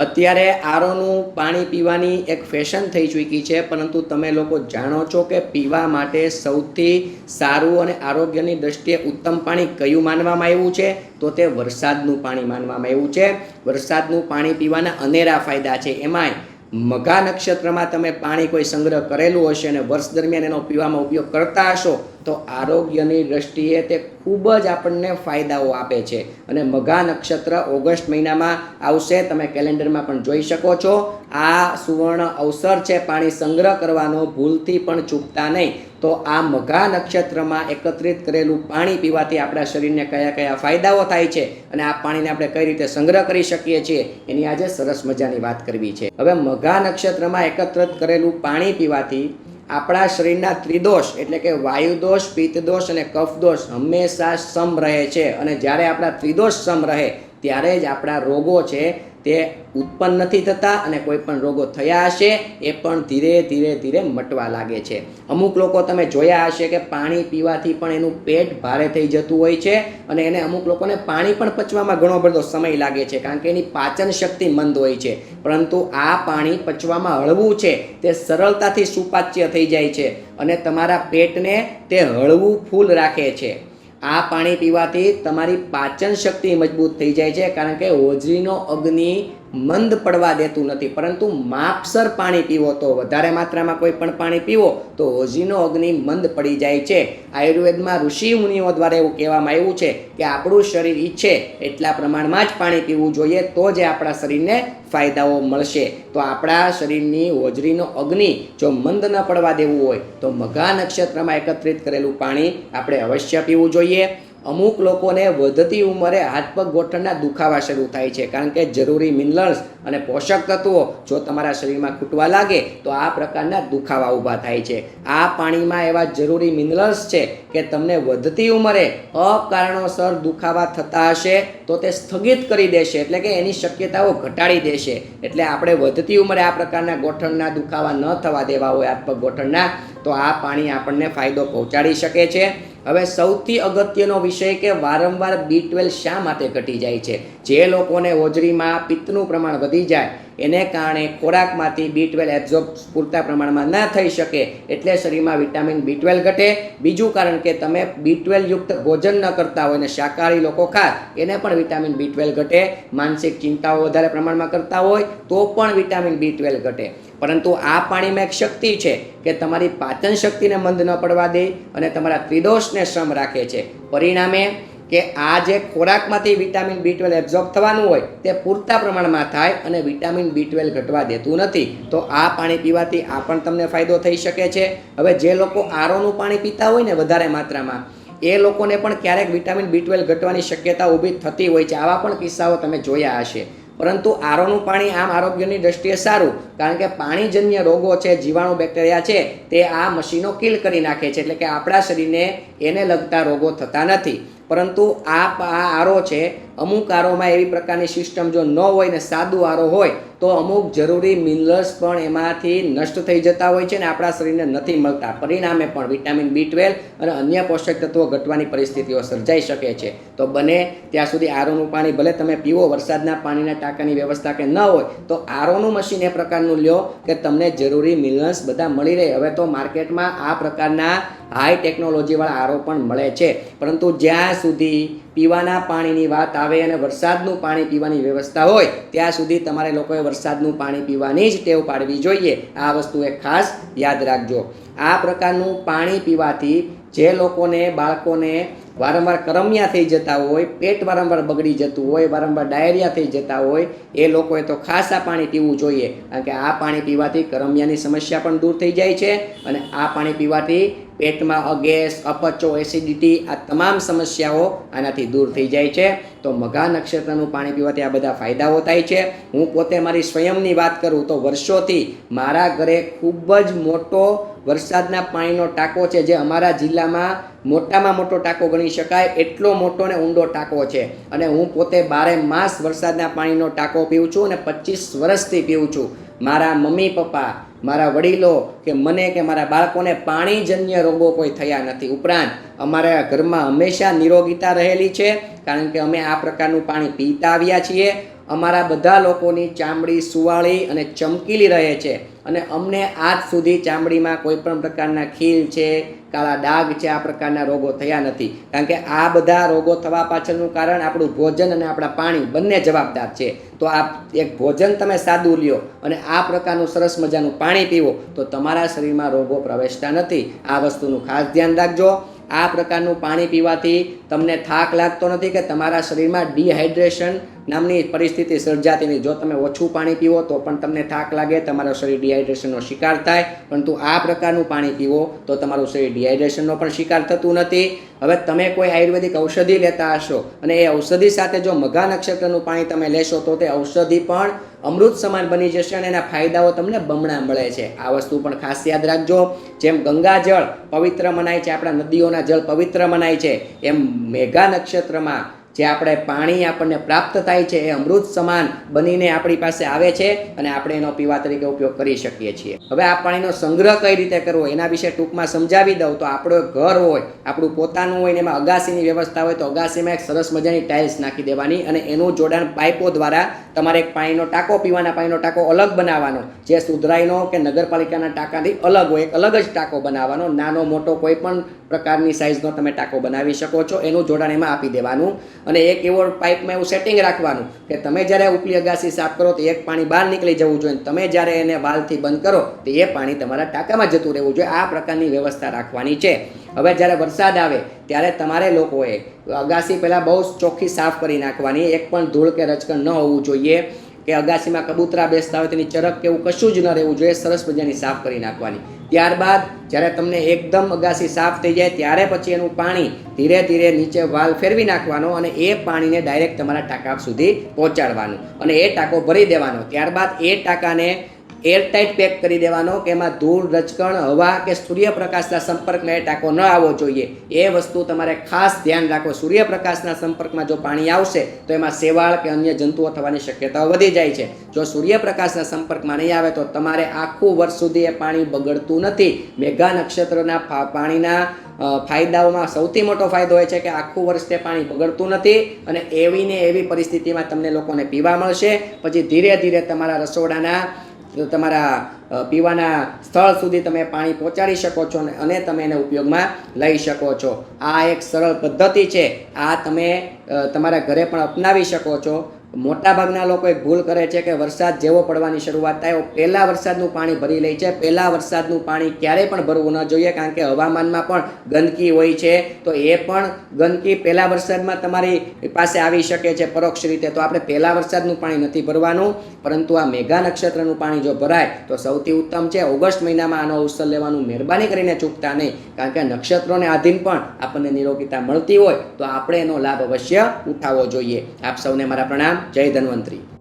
અત્યારે આરોનું પાણી પીવાની એક ફેશન થઈ ચૂકી છે, પરંતુ તમે લોકો જાણો છો કે પીવા માટે સૌથી સારું અને આરોગ્યની દ્રષ્ટિએ ઉત્તમ પાણી કયું માનવામાં આવ્યું છે? તો તે વરસાદનું પાણી માનવામાં આવ્યું છે. વરસાદનું પાણી પીવાના અનેરા ફાયદા છે. એમાંય મઘા નક્ષત્રમાં તમે પાણી કોઈ સંગ્રહ કરેલું હશે અને વર્ષ દરમિયાન એનો પીવામાં ઉપયોગ કરતા હશો તો આરોગ્યની દ્રષ્ટિએ તે ખૂબ જ આપણને ફાયદાઓ આપે છે. અને મઘા નક્ષત્ર ઓગસ્ટ મહિનામાં આવશે, તમે કેલેન્ડરમાં પણ જોઈ શકો છો. આ સુવર્ણ અવસર છે, પાણી સંગ્રહ કરવાનો, ભૂલથી પણ ચૂકતા નહીં. તો આ મઘા નક્ષત્રમાં એકત્રિત કરેલું પાણી પીવાથી આપણા શરીરને કયા કયા ફાયદાઓ થાય છે અને આ પાણીને આપણે કઈ રીતે સંગ્રહ કરી શકીએ છીએ, એની આજે સરસ મજાની વાત કરવી છે. હવે મઘા નક્ષત્રમાં એકત્રિત કરેલું પાણી પીવાથી આપણા શરીરના ત્રિદોષ, એટલે કે વાયુદોષ, પિત્તદોષ અને કફદોષ હંમેશા સમ રહે છે. અને જ્યારે આપણા ત્રિદોષ સમ રહે ત્યારે જ આપણા રોગો છે તે ઉત્પન્ન નથી થતા અને કોઈ પણ રોગો થયા હશે, એ પણ ધીરે ધીરે ધીરે મટવા લાગે છે. અમુક લોકો તમે જોયા હશે કે પાણી પીવાથી પણ એનું પેટ ભારે થઈ જતું હોય છે અને એને અમુક લોકોને પાણી પણ પચવામાં ઘણો બધો સમય લાગે છે કારણ કે એની પાચન શક્તિ મંદ હોય છે. પરંતુ આ પાણી પચવામાં હળવું છે, તે સરળતાથી સુપાચ્ય થઈ જાય છે અને તમારા પેટને તે હળવું ફૂલ રાખે છે. આ પાણી પીવાથી તમારી પાચન શક્તિ મજબૂત થઈ જાય છે કારણ કે હોજરીનો અગ્નિ મંદ પડવા દેતું નથી. પરંતુ માપસર પાણી પીવો તો વધારે માત્રામાં કોઈ પણ પાણી પીવો તો હોજરીનો અગ્નિ મંદ પડી જાય છે. આયુર્વેદમાં ઋષિ મુનિઓ દ્વારા એવું કહેવામાં આવ્યું છે કે આપણું શરીર ઈચ્છે એટલા પ્રમાણમાં જ પાણી પીવું જોઈએ તો જ આપણા શરીરને ફાયદાઓ મળશે. તો આપણા શરીરની હોજરીનો અગ્નિ જો મંદ ન પડવા દેવું હોય તો મઘા નક્ષત્રમાં એકત્રિત કરેલું પાણી આપણે અવશ્ય પીવું જોઈએ. અમુક લોકોને વધતી ઉંમરે હાથ પગ ગોઠણના દુખાવા શરૂ થાય છે. કારણ કે જરૂરી મિનરલ્સ અને પોષક તત્વો જો તમારા શરીરમાં ખૂટવા લાગે, તો આ પ્રકારના દુખાવા ઊભા થાય છે. આ પાણીમાં એવા જરૂરી મિનરલ્સ છે કે તમને વધતી ઉંમરે અકારણોસર દુખાવા થતા હશે, તો તે સ્થગિત કરી દેશે. એટલે કે એની શક્યતાઓ ઘટાડી દેશે. એટલે આપણે વધતી ઉંમરે આ પ્રકારના ગોઠણના દુખાવા ન થવા દેવા હોય, હાથ પગ ગોઠણના, તો આ પાણી આપણને ફાયદો પહોંચાડી શકે છે. હવે સૌથી અગત્યનો વિષય કે વારંવાર બી ટ્વેલ્વ શા માટે ઘટી જાય છે? જે લોકોને હોજરીમાં પિત્તનું પ્રમાણ વધી જાય, એને કારણે ખોરાકમાંથી બી ટ્વેલ્વ એબ્ઝોર્બ પૂરતા પ્રમાણમાં ના થઈ શકે, એટલે શરીરમાં વિટામિન બી ટ્વેલ્વ ઘટે. બીજું કારણ કે તમે બી ટ્વેલ્વ યુક્ત ભોજન ન કરતા હોય અને શાકાહારી લોકો ખાય, એને પણ વિટામિન બી ટ્વેલ્વ ઘટે. માનસિક ચિંતાઓ વધારે પ્રમાણમાં કરતા હોય, તો પણ વિટામિન બી ટ્વેલ્વ ઘટે. પરંતુ આ પાણીમાં એક શક્તિ છે કે તમારી પાચન શક્તિને મંદ ન પડવા દે અને તમારા ત્રિદોષને શ્રમ રાખે છે. પરિણામે કે આ જે ખોરાકમાંથી વિટામિન બી ટ્વેલ્વ એબ્ઝોર્બ થવાનું હોય તે પૂરતા પ્રમાણમાં થાય અને વિટામિન બી ટ્વેલ્વ ઘટવા દેતું નથી, તો આ પાણી પીવાથી આ પણ તમને ફાયદો થઈ શકે છે. હવે જે લોકો આરોનું પાણી પીતા હોય ને વધારે માત્રામાં, એ લોકોને પણ ક્યારેક વિટામિન બી ટ્વેલ્વ ઘટવાની શક્યતા ઊભી થતી હોય છે. આવા પણ કિસ્સાઓ તમે જોયા હશે. પરંતુ આરોનું પાણી આમ આરોગ્યની દ્રષ્ટિએ સારું, કારણ કે પાણીજન્ય રોગો છે, જીવાણુ બેક્ટેરિયા છે, તે આ મશીનો કિલ કરી નાખે છે, એટલે કે આપણા શરીરને એને લગતા રોગો થતા નથી. પરંતુ આ આ આરો છે, અમુક આરોમાં એવી પ્રકારની સિસ્ટમ જો ન હોય ને સાદું આરો હોય, તો અમુક જરૂરી મિનરલ્સ પણ એમાંથી નષ્ટ થઈ જતા હોય છે ને આપણા શરીરને નથી મળતા. પરિણામે પણ વિટામિન બી ટ્વેલ્વ અને અન્ય પોષક તત્વો ઘટવાની પરિસ્થિતિઓ સર્જાઈ શકે છે. તો બને ત્યાં સુધી આરોનું પાણી, ભલે તમે પીવો, વરસાદના પાણીના ટાંકાની વ્યવસ્થા કે ન હોય, તો આરોનું મશીન એ પ્રકારનું લ્યો કે તમને જરૂરી મિનરલ્સ બધા મળી રહે. હવે તો માર્કેટમાં આ પ્રકારના હાઈ ટેકનોલોજીવાળા આરો પણ મળે છે. પરંતુ જ્યાં સુધી પીવાના પાણીની વાત આવે અને વરસાદનું પાણી પીવાની વ્યવસ્થા હોય, ત્યાં સુધી તમારે લોકોએ વરસાદનું પાણી પીવાની જ ટેવ પાડવી જોઈએ. આ વસ્તુ એક ખાસ યાદ રાખજો. આ પ્રકારનું પાણી પીવાથી જે લોકોને, બાળકોને વારંવાર કરમિયા થઈ જતા હોય, પેટ વારંવાર બગડી જતું હોય, વારંવાર ડાયરિયા થઈ જતા હોય, એ લોકોએ તો ખાસ આ પાણી પીવું જોઈએ. કારણ કે આ પાણી પીવાથી કરમિયાની સમસ્યા પણ દૂર થઈ જાય છે અને આ પાણી પીવાથી પેટમાં અગેસ, અપચો, એસિડિટી આ તમામ સમસ્યાઓ આનાથી દૂર થઈ જાય છે. તો મઘા નક્ષત્રનું પાણી પીવાથી આ બધા ફાયદાઓ થાય છે. હું પોતે મારી સ્વયંની વાત કરું તો વર્ષોથી મારા ઘરે ખૂબ જ મોટો વરસાદના પાણીનો ટાંકો છે જે અમારા જિલ્લામાં મોટામાં મોટો ટાંકો ગણી શકાય, એટલો મોટો ને ઊંડો ટાંકો છે. અને હું પોતે બારે માસ વરસાદના પાણીનો ટાંકો પીઉં છું અને પચીસ વર્ષથી પીઉં છું. મારા મમ્મી, પપ્પા, મારા વડીલો કે મને કે મારા બાળકોને પાણીજન્ય રોગો કોઈ થયા નથી. ઉપરાંત અમારા ઘરમાં હંમેશા નિરોગીતા રહેલી છે, કારણ કે અમે આ પ્રકારનું પાણી પીતા આવ્યા છીએ. અમારા બધા લોકોની ચામડી સુવાળી અને ચમકીલી રહે છે. અને અમને આજ સુધી ચામડીમાં કોઈ પણ પ્રકારના ખીલ છે, કાળા ડાઘ છે, આ પ્રકારના રોગો થયા નથી. કારણ કે આ બધા રોગો થવા પાછળનું કારણ આપણું ભોજન અને આપણા પાણી બંને જવાબદાર છે. તો આ એક ભોજન તમે સાદું લ્યો અને આ પ્રકારનું સરસ મજાનું પાણી પીવો, તો તમારા શરીરમાં રોગો પ્રવેશતા નથી. આ વસ્તુનું ખાસ ધ્યાન રાખજો. આ પ્રકારનું પાણી પીવાથી તમને થાક લાગતો નથી કે તમારા શરીરમાં ડિહાઇડ્રેશન નામની પરિસ્થિતિ સર્જાતી નહીં જો તમે ઓછું પાણી પીવો, તો પણ તમને થાક લાગે, તમારું શરીર ડિહાઇડ્રેશનનો શિકાર થાય. પરંતુ આ પ્રકારનું પાણી પીવો, તો તમારું શરીર ડિહાઇડ્રેશનનો પણ શિકાર થતું નથી. હવે તમે કોઈ આયુર્વેદિક ઔષધિ લેતા હશો અને એ ઔષધિ સાથે જો મઘા નક્ષત્રનું પાણી તમે લેશો, તો તે ઔષધિ પણ અમૃત સમાન બની જશે અને એના ફાયદાઓ તમને બમણા મળે છે. આ વસ્તુ પણ ખાસ યાદ રાખજો. જેમ ગંગાજળ પવિત્ર મનાય છે, આપણા નદીઓના જળ પવિત્ર મનાય છે, એમ મેઘા નક્ષત્રમાં જે આપણે પાણી આપણને પ્રાપ્ત થાય છે એ અમૃત સમાન બનીને આપણી પાસે આવે છે અને આપણે એનો પીવા તરીકે ઉપયોગ કરી શકીએ છીએ. હવે આ પાણીનો સંગ્રહ કઈ રીતે કરવો એના વિશે ટૂંકમાં સમજાવી દઉં તો આપણો ઘર હોય, આપણું પોતાનું હોય ને એમાં અગાસીની વ્યવસ્થા હોય તો અગાસીમાં એક સરસ મજાની ટાઇલ્સ નાખી દેવાની અને એનું જોડાણ પાઇપો દ્વારા તમારે એક પાણીનો ટાંકો, પીવાના પાણીનો ટાંકો અલગ બનાવવાનો. જે સુધરાઈનો કે નગરપાલિકાના ટાંકાથી અલગ હોય, એક અલગ જ ટાંકો બનાવવાનો. નાનો, મોટો કોઈ પણ પ્રકારની સાઇઝનો તમે ટાંકો બનાવી શકો છો. એનું જોડાણ એમાં આપી દેવાનું. અને એક એવો પાઇપમાં એવું સેટિંગ રાખવાનું કે તમે જ્યારે ઉપલી અગાસી સાફ કરો તો એક પાણી બહાર નીકળી જવું જોઈએ. તમે જ્યારે એને વાલથી બંધ કરો તો એ પાણી તમારા ટાંકામાં જતું રહેવું જોઈએ. આ પ્રકારની વ્યવસ્થા રાખવાની છે. હવે જ્યારે વરસાદ આવે ત્યારે તમારે લોકોએ અગાસી પહેલાં બહુ ચોખ્ખી સાફ કરી નાખવાની. એક પણ ધૂળ કે રચકણ ન હોવું જોઈએ. કે અગાસીમાં કબૂતરા બેસતા હોય તેની ચરક કે એવું કશું જ ન રહેવું જોઈએ, સરસ મજાની સાફ કરી નાખવાની. ત્યારબાદ જ્યારે તમને એકદમ અગાસી સાફ થઈ જાય, ત્યારે પછી એનું પાણી ધીરે ધીરે નીચે વાલ ફેરવી નાખવાનો અને એ પાણીને ડાયરેક્ટ તમારા ટાંકા સુધી પહોંચાડવાનું અને એ ટાંકો ભરી દેવાનો. ત્યારબાદ એ ટાંકાને એરટાઇટ પેક કરી દેવાનો કે એમાં ધૂળ રચકણ હવા કે સૂર્યપ્રકાશના સંપર્કમાં એ ટાંકો ન આવવો જોઈએ. એ વસ્તુ તમારે ખાસ ધ્યાન રાખો. સૂર્યપ્રકાશના સંપર્કમાં જો પાણી આવશે, તો એમાં શેવાળ કે અન્ય જંતુઓ થવાની શક્યતાઓ વધી જાય છે. જો સૂર્યપ્રકાશના સંપર્કમાં નહીં આવે, તો તમારે આખું વર્ષ સુધી એ પાણી બગડતું નથી. મેઘા નક્ષત્રના પાણીના ફાયદાઓમાં સૌથી મોટો ફાયદો એ છે કે આખું વર્ષ તે પાણી બગડતું નથી અને એવી ને એવી પરિસ્થિતિમાં તમને લોકોને પીવા મળશે. પછી ધીરે ધીરે તમારા રસોડાના તમારા પીવાના સ્થળ સુધી તમે પાણી પહોંચાડી શકો છો અને- તમે એને ઉપયોગમાં લઈ શકો છો. આ એક સરળ પદ્ધતિ છે. આ તમે તમારા ઘરે પણ અપનાવી શકો છો. મોટાભાગના લોકો એક ભૂલ કરે છે કે વરસાદ જેવો પડવાની શરૂઆત થાય પહેલાં વરસાદનું પાણી ભરી લે છે, પહેલાં વરસાદનું પાણી ક્યારેય પણ ભરવું ન જોઈએ, કારણ કે હવામાનમાં પણ ગંદકી હોય છે. તો એ પણ ગંદકી પહેલાં વરસાદમાં તમારી પાસે આવી શકે છે પરોક્ષ રીતે. તો આપણે પહેલાં વરસાદનું પાણી નથી ભરવાનું, પરંતુ આ મેઘા નક્ષત્રનું પાણી જો ભરાય, તો સૌથી ઉત્તમ છે ઓગસ્ટ મહિનામાં આનો અવસર લેવાનું મહેરબાની કરીને ચૂકતા નહીં, કારણ કે નક્ષત્રોને આધીન પણ આપણને નિરોગીતા મળતી હોય, તો આપણે એનો લાભ અવશ્ય ઉઠાવવો જોઈએ. આપ સૌને મારા પ્રણામ. જય ધન્વંતરી